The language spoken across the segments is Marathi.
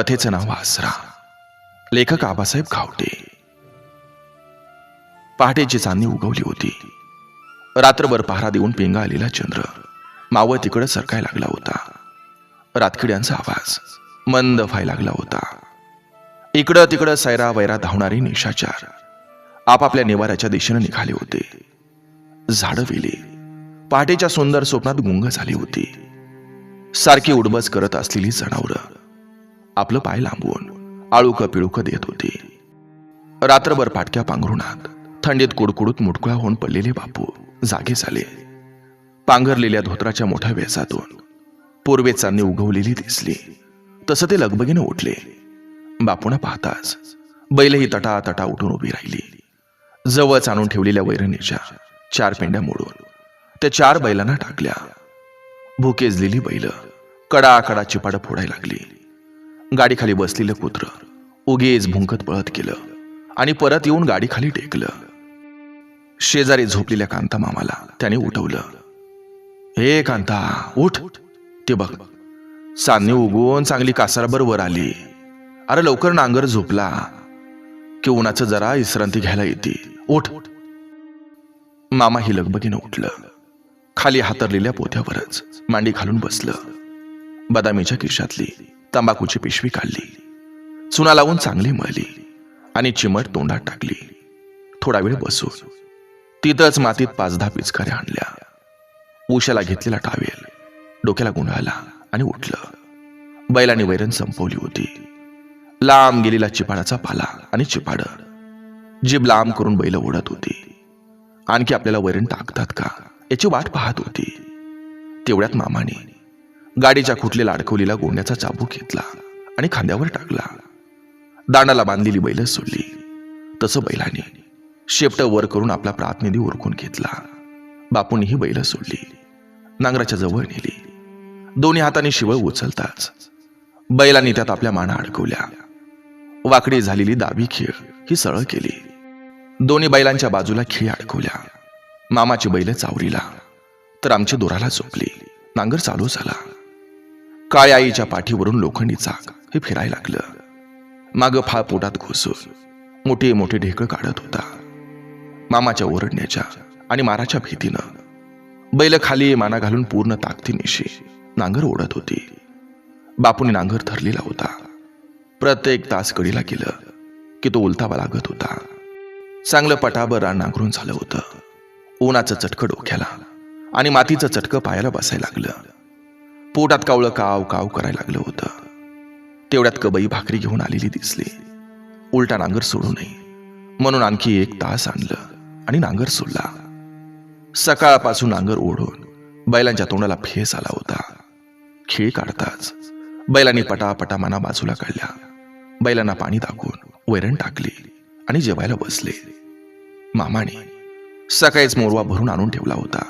कथेचं नाव आसरा लेखक आबासाहेब खावटे. पहाटेची चांदणी उगवली होती. रात्रभर पहारा देऊन पेंगा आलेला चंद्र. मावळ तिकडं सरकाय लागला होता. रातकिड्यांचा आवाज. मंद व्हाय लागला होता. इकडं तिकडं सैरा वैरा धावणारे निशाचार. आपापल्या निवाऱ्याच्या दिशेनं निघाले होते. झाडं वेले. पहाटेच्या सुंदर स्वप्नात गुंग झाली होती. सारखी उडबस करत असलेली जनावरं. आपलं पाय लांबवून आळूक पिळुक देत होती. रात्रभर फाटक्या पांघरुणात थंडीत कुडकुडूत मुटकुळा होऊन पडलेले बापू जागे झाले. पांघरलेल्या धोत्राच्या मोठ्या वेसातून पूर्वे चांदणी उगवलेली दिसली. तसं ते लगबगीनं उठले. बापूना पाहताच बैलही तटा तटा उठून उभी राहिली. जवळच आणून ठेवलेल्या वैरणीच्या चार पेंड्या मोडून त्या चार बैलांना टाकल्या. भुकेजलेली बैल कडा कडा चिपाड फोडायला लागली. गाडीखाली बसलेलं कुत्र उगेच भुंकत पळत गेलं आणि परत येऊन गाडीखाली टेकलं. शेजारी झोपलेल्या कांता मामाला त्याने उठवलं. हे कांता उठ. ते बघ चांदणी उगवून चांगली कासारभर वर आली. अरे लवकर नांगर झोपला. की उन्हाचं जरा विश्रांती घ्यायला येते. उठ. मामा ही लगबगीनं उठलं. खाली हातरलेल्या पोथ्यावरच मांडी घालून बसलं. बदामीच्या खिशातली तंबाखूची पिशवी काढली चुना लावून चांगली मळली आणि चिमट तोंडात टाकली. थोडा वेळ बसून. तिथंच मातीत पाच दहा पिचकाऱ्या आणल्या. उशाला घेतलेला टावेल डोक्याला गुंडाळला आणि उठलं. बैलाने वैरण संपवली होती. लांब गेलेला चिपाडाचा पाला आणि चिपाड. जीभ लांब करून बैल ओढत होती. आणखी आपल्याला वैरण टाकतात का? याची वाट पाहत होती. तेवढ्यात मामाने गाडीच्या खुटलेला अडकवलेला गोंड्याचा चाबूक घेतला आणि खांद्यावर टाकला. दांडाला बांधलेली बैल सोडली. तसं बैलाने शेपट वर करून आपला प्रातिनिधी ओरखून घेतला. बापूंनी ही बैल सोडली. नांगराच्या जवळ नेली. दोन्ही हाताने शिवळ उचलताच बैलांनी त्यात आपल्या माना अडकवल्या. वाकडी झालेली दाबी खेळ ही सरळ केली. दोन्ही बैलांच्या बाजूला खिळी अडकवल्या. मामाची बैल चावरीला तर आमची दोराला झोपली. नांगर चालू झाला. काळ्या आईच्या पाठीवरून लोखंडी चाक हे फिरायला लागलं. माग फाळ पोटात घुसून मोठे मोठे ढेकळ काढत होता. मामाच्या ओरडण्याच्या आणि माराच्या भीतीनं बैल खाली माना घालून पूर्ण ताकदीनिशी नांगर ओढत होती. बापूने नांगर धरलेला होता. प्रत्येक तास कडीला गेलं की तो उलतावा लागत होता. चांगलं पटाभर रान नांगरून झालं होतं. उन्हाचं चटकं डोक्याला आणि मातीचं चटकं पायाला बसायला लागलं. पोटात कावळं काव काव करायला लागलं होतं. तेवढ्यात कबई भाकरी घेऊन आलेली दिसली. उलटा नांगर सोडू नये. म्हणून आणखी एक तास आणलं आणि नांगर सोडला. सकाळपासून नांगर ओढून बैलांच्या तोंडाला फेस आला होता. खेळ काढताच बैलांनी पटापटा मना बाजूला काढल्या. बैलांना पाणी दाखवून वैरण टाकली आणि जेवायला बसले. मामाने सकाळीच मोरवा भरून आणून ठेवला होता.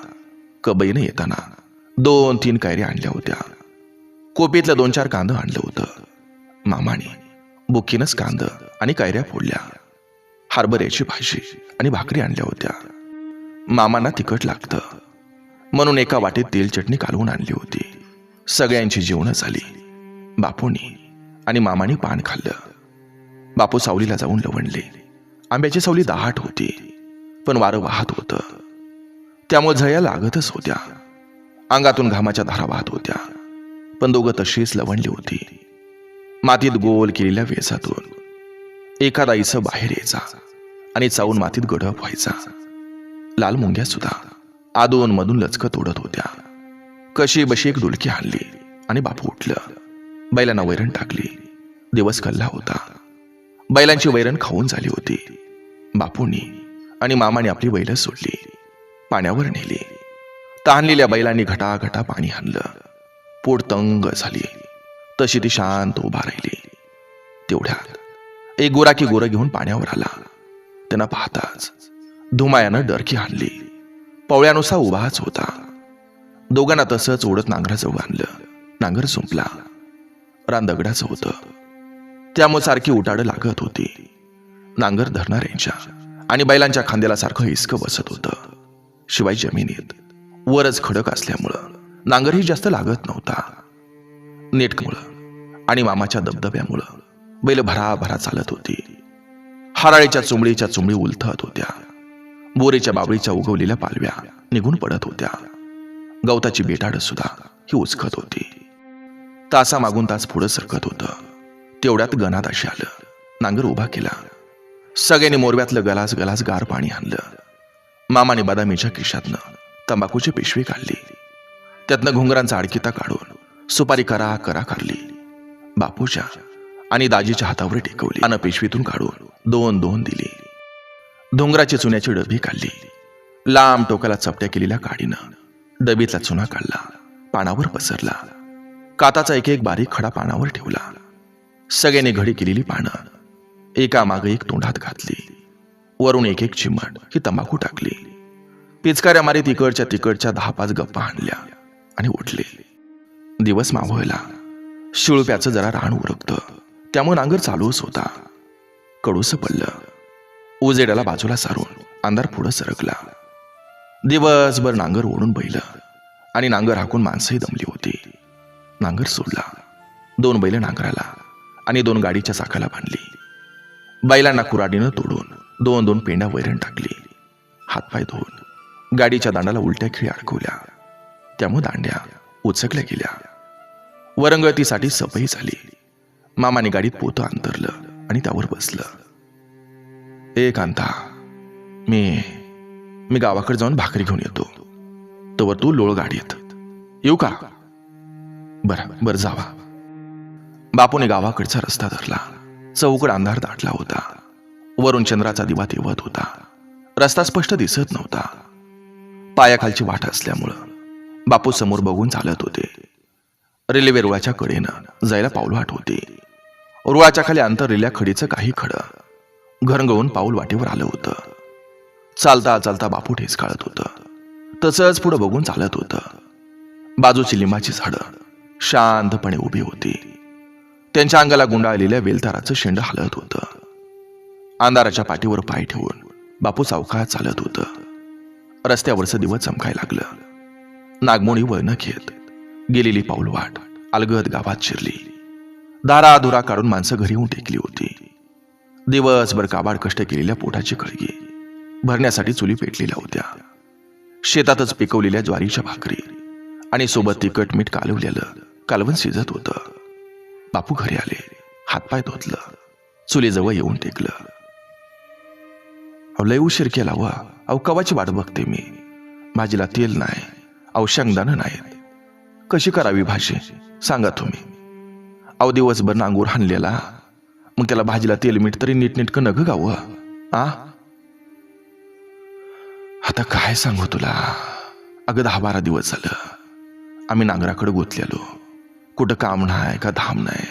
कबईने येताना दोन तीन कैऱ्या आणल्या होत्या. कोपीतलं दोन चार कांदं आणलं होतं. मामाने बुकीनच कांद आणि कैऱ्या फोडल्या. हरभऱ्याची भाजी आणि भाकरी आणल्या होत्या. मामांना तिखट लागतं. म्हणून एका वाटेत तेल चटणी कालवून आणली होती. सगळ्यांची जेवणं झाली. बापूंनी आणि मामाने पान खाल्लं. बापू सावलीला जाऊन लवणले. आंब्याची सावली दाहाट होती पण वारं वाहत होतं. त्यामुळे झळ्या लागतच होत्या. अंगातून घामाच्या धारा वाहत होत्या. पण दोघं तशीच लवणली होती. मातीत गोल केलेल्या वेसातून एखादा इस बाहेर यायचा आणि चावून मातीत गडप व्हायचा. लाल मुंग्या सुद्धा आदोन मधून लचकत ओढत होत्या. कशी बशी एक डुलकी हाणली आणि बापू उठलं. बैलांना वैरण टाकली. दिवस कल्ला होता. बैलांची वैरण खाऊन झाली होती. बापूंनी आणि मामाने आपली बैल सोडली. पाण्यावर नेली. तहानलेल्या बैलांनी घटाघटा पाणी हाणलं पोट तंग झाली. तशी ती शांत उभा राहिली. तेवढ्यात एक गोराकी गोरं घेऊन पाण्यावर आला. त्यांना पाहताच धुमायानं डरकी हाणली पवळ्यानुसार उभाच होता. दोघांना तसंच ओढत नांगराजवळ आणलं. नांगर संपला. रान दगडाचं होतं. त्यामुळे सारखी उटाडं लागत होती. नांगर धरणाऱ्यांच्या आणि बैलांच्या खांद्याला सारखं हिसकं बसत होतं. शिवाय जमिनीत वरच खडक असल्यामुळं नांगरही जास्त लागत नव्हता. नेटकमुळं आणि मामाच्या दबदब्यामुळं बैल भराभरा चालत होती. हराळीच्या चुंबळीच्या चुंबळी उलथत होत्या. बोरीच्या बाबळीच्या उगवलेल्या पालव्या निघून पडत होत्या. गवताची बेटाड सुद्धा ही उचकत होती. तासा मागून तास पुढं सरकत होतं. तेवढ्यात गणात अशी आलं. नांगर उभा केला. सगळ्यांनी मोरव्यातलं गलास गलास गार पाणी आणलं. मामाने बदामीच्या खिशातनं तंबाखूची पिशवी काढली. त्यातनं घुंगरांचा आडकिता काढून सुपारी करा करा काढली बापूच्या आणि दाजीच्या हातावर टेकवली. आणि पिशवीतून काढून दोन दोन दिली. डोंगराची चुन्याची डबी काढली. लांब टोकाला चपट्या केलेल्या काडीनं डबीतला चुना काढला. पानावर पसरला. काताचा एक एक बारीक खडा पानावर ठेवला. सगळ्यांनी घडी केलेली पानं एका मागे एक तोंडात घातली. वरून एक एक चिमट ही तंबाखू टाकली. पिचकाऱ्या मारीत इकडच्या तिकडच्या दहा पाच गप्पा आणल्या आणि उठले. दिवस मावळला. शिळप्याचं जरा रान उरकतं. त्यामुळे नांगर चालूच होता. कडूस पडलं. उजेड्याला बाजूला सारून अंधार पुढं सरकला. दिवसभर नांगर ओढून बैल आणि नांगर हाकून माणसंही दमली होती. नांगर सोडला. दोन बैल नांगराला आणि दोन गाडीच्या चाकाला बांधली. बैलांना कुराडीनं तोडून दोन दोन पेंड्या वैरण टाकली. हातपाय धुवून. गाडीच्या दांडाला उलट्या खिळी अडकवल्या. त्यामुळे दांड्या उचकल्या गेल्या. वरंगळतीसाठी सफई झाली. मामाने गाडीत पोतं अंतरलं आणि त्यावर बसलं. ए कांता मी मी गावाकडे जाऊन भाकरी घेऊन येतो. तोवर तू लोळ गाडीत. येऊ का? बरं बरं जावा. बापूने गावाकडचा रस्ता धरला. चौकड अंधार दाटला होता. वरून चंद्राचा दिवा तेवत होता. रस्ता स्पष्ट दिसत नव्हता. पायाखालची वाट असल्यामुळं बापू समोर बघून चालत होते. रेल्वे रुळाच्या कडेनं जायला पाऊलवाट होती. रुळाच्या खाली अंतरलेल्या खडीचं काही खडं घरंगळून पाऊल वाटेवर आलं होतं. चालता चालता बापू ठेस काढत होतं. तसंच पुढं बघून चालत होतं. बाजूची लिंबाची झाडं शांतपणे उभी होती. त्यांच्या अंगाला गुंडाळलेल्या वेलताराचं शेंड हलत होतं. अंधाराच्या पाठीवर पाय ठेवून बापू चौकात चालत होतं. रस्त्यावरचं दिवस चमकाय लागलं. नागमोणी वळणं घेत गेलेली पाऊलवाट अलगद गावात शिरली. दारा अधुरा काढून माणसं घरी येऊन टेकली होती. दिवसभर काबाड कष्ट केलेल्या पोटाची कळगी भरण्यासाठी चुली पेटलेल्या होत्या. शेतातच पिकवलेल्या ज्वारीच्या भाकरी आणि सोबत तिखट मीठ कालवलेलं कालवण शिजत होतं. बापू घरी आले हातपाय धुतलं चुलीजवळ येऊन टेकलं. लय उशीर केला वा. अहो कवाची वाट बघते मी. भाजीला तेल नाही अहो शेंगदाणं नाहीत. कशी करावी भाजी? सांगा तुम्ही. अहो दिवसभर नांगूर हाणलेला. मग त्याला भाजीला तेल मीठ तरी नीटनेटकं नग गाव. आ? आता काय सांगू तुला? अगं दहा बारा दिवस झालं. आम्ही नांगराकडे गोतलेलो. कुठं काम नाही का धाम नाही.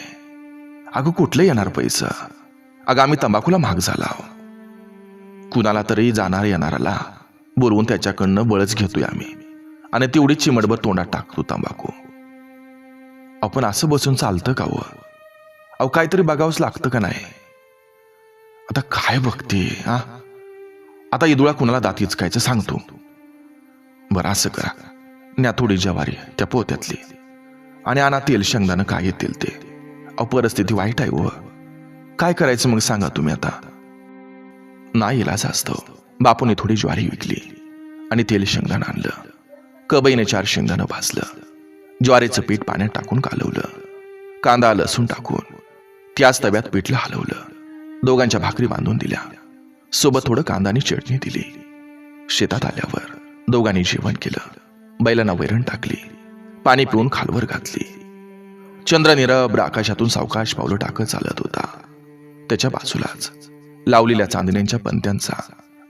अगं कुठलं येणार पैसा? अगं आम्ही तंबाखूला महाग झाला आहो. कुणाला तरी जाणार येणाराला बोलवून त्याच्याकडनं बळच घेतोय आम्ही. आणि तेवढी चिमटभर तोंडात टाकतो तंबाखू. आपण असं बसून चालतं का व अहो काहीतरी बघावंच लागतं का नाही? आता काय बघते हा? आता इदुळा कुणाला दात इचकायचं सांगतो. बरं असं करा. न्या थोडी जवारी त्या पोत्यातली. आणि आणा तेल शेंगदाणं काय येतील ते. अहो परिस्थिती वाईट आहे व काय करायचं मग सांगा तुम्ही आता? नाही इलाज असतो. बापूने थोडी ज्वारी विकली आणि तेल शेंगदाणं आणलं. कबईने चार शेंगदाणं भाजलं. ज्वारीचं पीठ पाण्यात टाकून कालवलं. कांदा लसूण टाकून त्याच तव्यात पीठला हलवलं. दोघांच्या भाकरी बांधून दिल्या. सोबत थोडं कांदानी चटणी दिली. शेतात आल्यावर दोघांनी जेवण केलं. बैलांना वैरण टाकली. पाणी पिऊन खालवर घातली. चंद्र निरभ्र आकाशातून सावकाश पावलं टाकत चालत होता. त्याच्या बाजूलाच लावलेल्या चांदण्यांच्या पंत्यांचा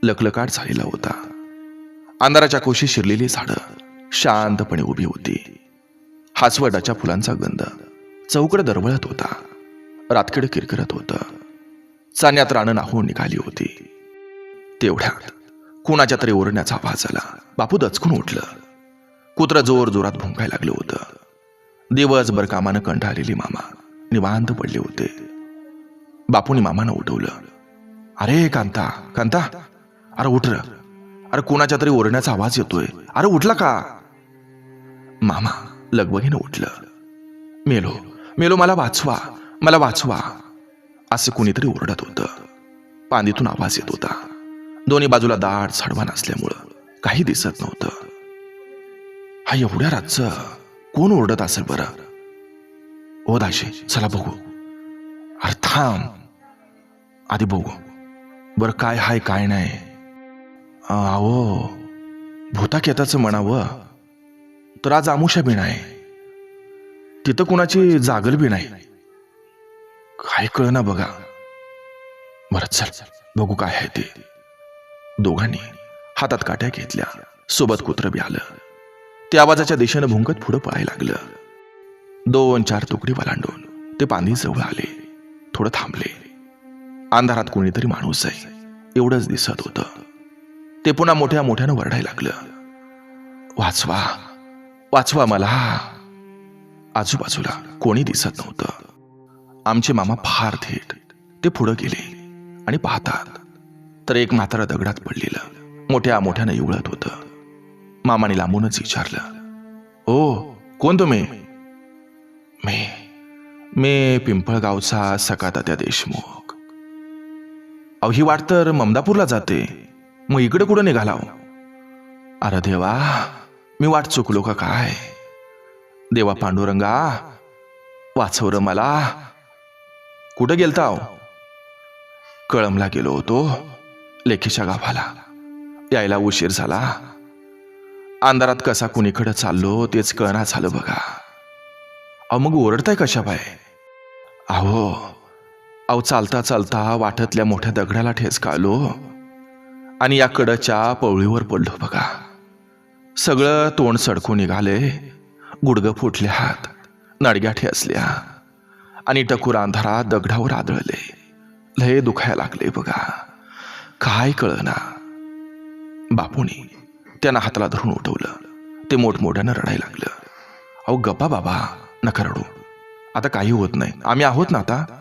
लकलकाट झालेला होता. अंधाराच्या कोशी शिरलेली झाडं शांतपणे उभी होती. हासवडाच्या फुलांचा गंध चौकड दरवळत होता. रातखेड किरकिरत होतं. चाण्यात रानं नाहून निघाली होती. तेवढ्यात कुणाच्या तरी ओरण्याचा आवाज आला. बापू दचकून उठलं. कुत्र जोर जोरात भुंकायला लागलं होतं. दिवसभर कामानं आलेली मामा निवांत पडले होते. बापूनी मामानं उठवलं. अरे कांता कांता अरे उठ र. अरे कुणाच्या तरी ओरण्याचा आवाज येतोय. अरे उठला का? मामा लगबगीनं उठलं. मेलो मेलो मला वाचवा मला वाचवा. असे कुणीतरी ओरडत होतं. पांदीतून आवाज येत होता. दोन्ही बाजूला दाट झाडवान नसल्यामुळं काही दिसत नव्हतं. हा एवढ्या रातचं कोण ओरडत असेल बरं? ओ दाशे चला बघू. अरे थांब. आधी बघू. बरं काय हाय काय नाही. अहो भूता केताचं म्हणावं. तर आज आमुषा बी नाही. तिथं कुणाची जागल बी नाही. काय कळना बघा. बरं चल बघू काय आहे ते. दोघांनी हातात काट्या घेतल्या. सोबत कुत्र बी आलं. ते आवाजाच्या दिशेनं भुंकत पुढं पळाय लागलं. दोन चार तुकडी वलांडून ते पाणी जवळ आले. थोडं थांबले. अंधारात कोणीतरी माणूस आहे. एवढंच दिसत होतं. ते पुन्हा मोठ्या मोठ्यानं वरडायला लागलं. वाचवा वाचवा मला. आजूबाजूला कोणी दिसत नव्हतं. आमचे मामा फार थेट. ते पुढं गेले आणि पाहतात. तर एक म्हातारा दगडात पडलेलं मोठ्या मोठ्यानं इवळत होतं. मामाने लांबूनच विचारलं ओ कोण तुम्ही? मी मी पिंपळगावचा सकाता त्या देशमुख. अहो ही वाट तर ममदापूरला जाते. मग इकडे कुठं निघाला हो? अरे देवा मी वाट चुकलो का काय? देवा पांडुरंगा वाचव र मला. कुठं गेलताव हो? कळमला गेलो होतो लेखीच्या गावाला. यायला उशीर झाला. अंधारात कसा कुणीकडे चाललो तेच कळना झालं बघा. अहो मग ओरडताय कशा बाय अहो अहो चालता चालता वाटतल्या मोठ्या दगडाला ठेस काढलो. आणि या कडच्या पवळीवर पडलो बघा. सगळं तोंड सडकून निघाले. गुडगं फुटले हात नडग्या ठेसल्या आणि टकूर अंधारात दगडावर आदळले. लय दुखायला लागले बघा. काय कळना. बापूनी त्यांना हाताला धरून उठवलं. ते मोठमोठ्यानं रडायला लागलं. अहो गप्पा बाबा नका रडू. आता काही होत नाही. आम्ही आहोत ना आता?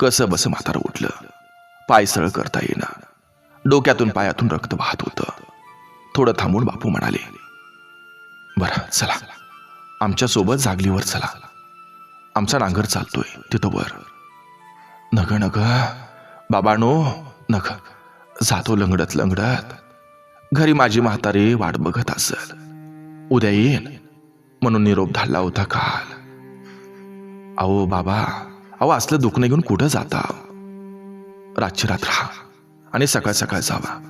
कसं बस म्हातार उठलं. पाय सळ करता येईना. डोक्यातून पायातून रक्त वाहत होतं. थोडं थांबून बापू म्हणाले बरं चला. आमच्यासोबत जागलीवर चला. आमचा नांगर चालतोय तिथं वर. नग नग. बाबानो नग. जातो लंगडत लंगडत. घरी माझी म्हातारी वाट बघत असल. उद्या येईन. म्हणून निरोप धाडला होता काल. अहो बाबा अहो असलं दुखणं घेऊन कुठं जाता? रातची रात राहा आणि सकाळ सकाळ जावा.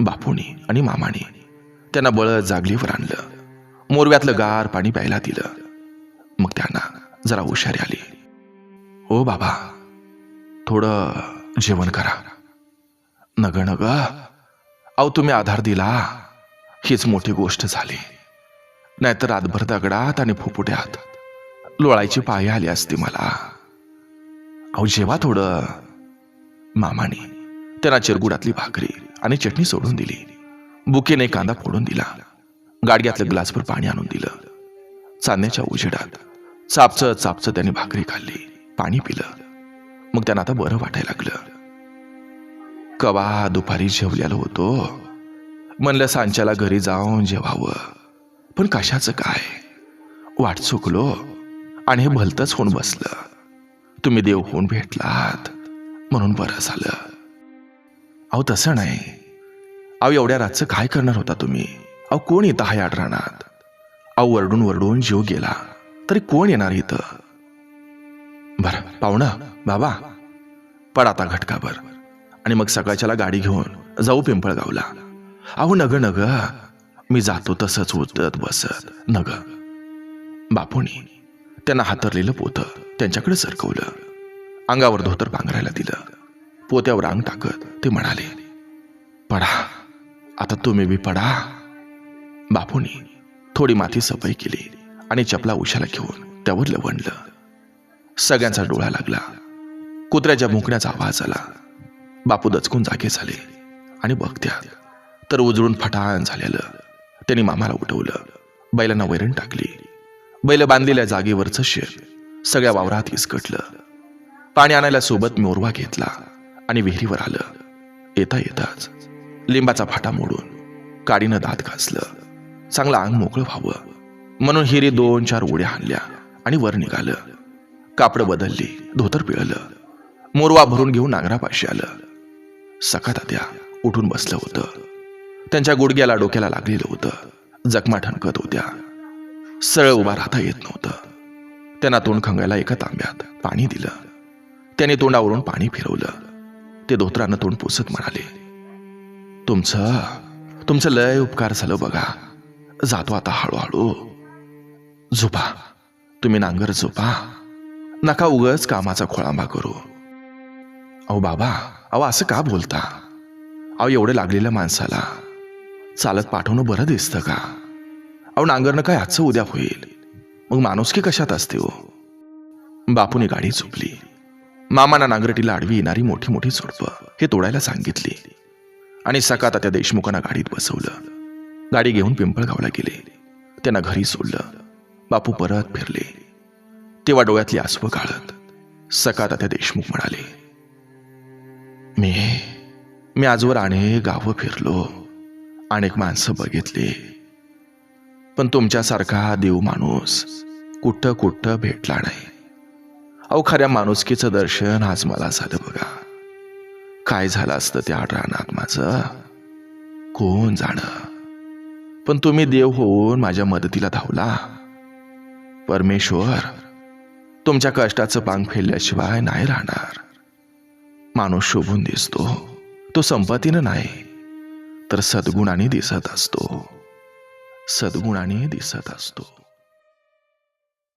बापूनी आणि मामाने त्यांना बळत जागलीवर आणलं. मोरव्यातलं गार पाणी प्यायला दिलं. मग त्यांना जरा हुशारी आली. ओ बाबा थोडं जेवण करा. नग नग. अहो तुम्ही आधार दिला. हीच मोठी गोष्ट झाली. नाहीतर रातभर दगडात आणि फुफुट्यात लोळायची पाय आली असती मला. अहो जेव्हा थोडं मामाने त्यांना चिरगुडातली भाकरी आणि चटणी सोडून दिली. बुकेने कांदा फोडून दिला. गाडग्यातलं ग्लासभर पाणी आणून दिलं. चांदण्याच्या उजेडात चापचं चापचं त्यांनी भाकरी खाल्ली. पाणी पिलं. मग त्यांना आता बरं वाटायला लागलं. कवा दुपारी जेवलेलो होतो. म्हणलं सांच्याला घरी जाऊन जेवावं. पण कशाचं काय? वाट चुकलो आणि हे भलतंच होऊन बसलं. तुम्ही देव होऊन भेटलात. म्हणून बरं झालं. अहो तसं नाही. अहो एवढ्या रातचं काय करणार होता तुम्ही? अहो कोण येतं हा रानात अहो वरडून वरडून जीव गेला. तरी कोण येणार इथं? बरं पाहुणं बाबा. पड आता घटकाभर. आणि मग सकाळच्याला गाडी घेऊन जाऊ पिंपळगावला. अहो नग नग. मी जातो तसंच उतरत बसत. नग. बापूनी. त्यांना हातरलेलं पोतं त्यांच्याकडे सरकवलं. अंगावर धोतर पांघरायला दिलं. पोत्यावर अंग टाकत ते म्हणाले पडा. आता तुम्ही बी पडा. बापूनी थोडी माती सफाई केली आणि चपला उशाला घेऊन त्यावर लवणलं. सगळ्यांचा डोळा लागला. कुत्र्याच्या भुंकण्याचा आवाज आला. बापू दचकून जागे झाले आणि बघत्या तर उजळून फटाण झालेलं. त्यांनी मामाला उठवलं. बैलांना वैरण टाकली. बैल बांधलेल्या जागेवरचं शेर सगळ्या वावरात इसकटलं पाणी आणायला सोबत मोरवा घेतला आणि विहिरीवर आलं. येता येताच लिंबाचा फाटा मोडून काडीनं दात घासलं. चांगलं अंग मोकळं व्हावं. म्हणून हिरी दोन चार उड्या आणल्या आणि वर निघालं. कापडं बदलली धोतर पिळलं. मोरवा भरून घेऊन नांगरापाशी आलं. सका त्या उठून बसलं होतं. त्यांच्या गुडघ्याला डोक्याला लागलेलं होतं. जखमा ठणकत होत्या. सरळ उभा राहता येत नव्हतं. त्यांना तोंड खंगायला एका तांब्यात पाणी दिलं. त्याने तोंडावरून पाणी फिरवलं. ते धोत्रानं तोंड पुसत म्हणाले तुमचं तुमचं लय उपकार झालं बघा. जातो आता हळूहळू. झोपा. तुम्ही नांगर झोपा. नका उगच कामाचा खोळांबा करू. अहो बाबा अहो असं का बोलता? अहो एवढं लागलेल्या माणसाला चालत पाठवणं बरं दिसतं का? अहो नांगरणं काय आजचं उद्या होईल? मग माणुसकी कशात असते हो? बापूने गाडी झोपली. मामाना नांगरटीला आडवी येणारी मोठी मोठी झुडपं हे तोडायला सांगितली. आणि सकात त्या देशमुखांना गाडीत बसवलं. गाडी घेऊन पिंपळगावला गेले. त्यांना घरी सोडलं. बापू परत फिरले. तेव्हा डोळ्यातली आसवं काढत सकात त्या देशमुख म्हणाले मी मी आजवर अनेक गावं फिरलो. अनेक माणसं बघितली. पण तुमच्यासारखा देव माणूस कुठं कुठं भेटला नाही. अहो खऱ्या माणुसकीचं दर्शन आज मला झालं बघा. काय झालं असतं त्या रानात माझं? कोण जाण? पण तुम्ही देव होऊन माझ्या मदतीला धावला. परमेश्वर तुमच्या कष्टाचं पांग फेडल्याशिवाय नाही राहणार. माणूस शोभून दिसतो. तो संपत्तीनं नाही तर सद्गुणाने दिसत असतो. सद्गुणाने दिसत असतो.